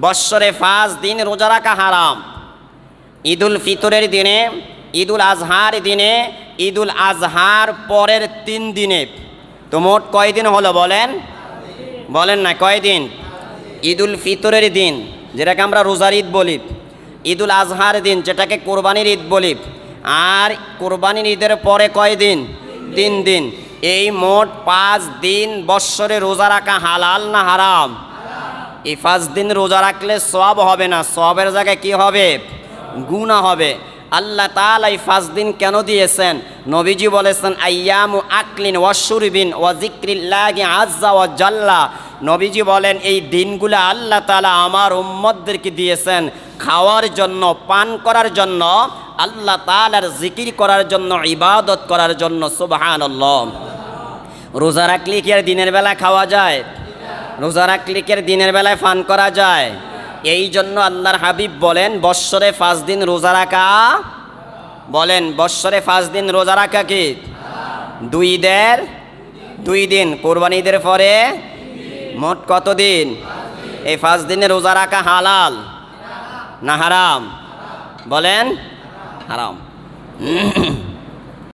বৎসরে পাঁচ দিন রোজা রাখা হারাম। ঈদুল ফিতরের দিনে, ঈদুল আজহার দিনে, ঈদুল আজহার পরের তিন দিনে। তো মোট কয়দিন হলো বলেন? বলেন না, কয়দিন? ঈদুল ফিতরের দিন, যেটাকে আমরা রোজার ঈদ বলি। ঈদুল আজহার দিন, যেটাকে কোরবানির ঈদ বলি। আর কোরবানির ঈদের পরে কয়দিন? তিন দিন। এই মোট পাঁচ দিন বৎসরে রোজা রাখা হালাল না হারাম? এই পাঁচ দিন রোজা রাখলে সব হবে না। সবের জায়গায় কি হবে? গুণা হবে। আল্লাহ তাআলা এই পাঁচ দিন কেন দিয়েছেন? নবীজি বলেছেন আইয়ামু আকলিন ওয়াশুরবিন ওয়া জিক্রিল্লাহি আজ্জা ওয়া জাল্লা। নবীজি বলেন, এই দিনগুলো আল্লাহ তাআলা আমার উম্মদদেরকে দিয়েছেন। খাওয়ার জন্য, পান করার জন্য, আল্লাহ তাআলার জিকির করার জন্য, ইবাদত করার জন্য, সুবহানাল্লাহ। রোজা রাখলে কি আর দিনের বেলা খাওয়া যায়? রোজা রাখলে কি দিনের বেলায় ফান করা যায়। এই জন্য আল্লাহর হাবিব বলেন, বৎসরে পাঁচ দিন রোজা রাখা বলেন, বৎসরে পাঁচ দিন রোজা রাখা কি? দুই ঈদের, দুই দিন। কোরবানি ঈদের পরে মোট কত দিন? এই পাঁচ দিনে রোজা রাখা হালাল না হারাম? বলেন, হারাম।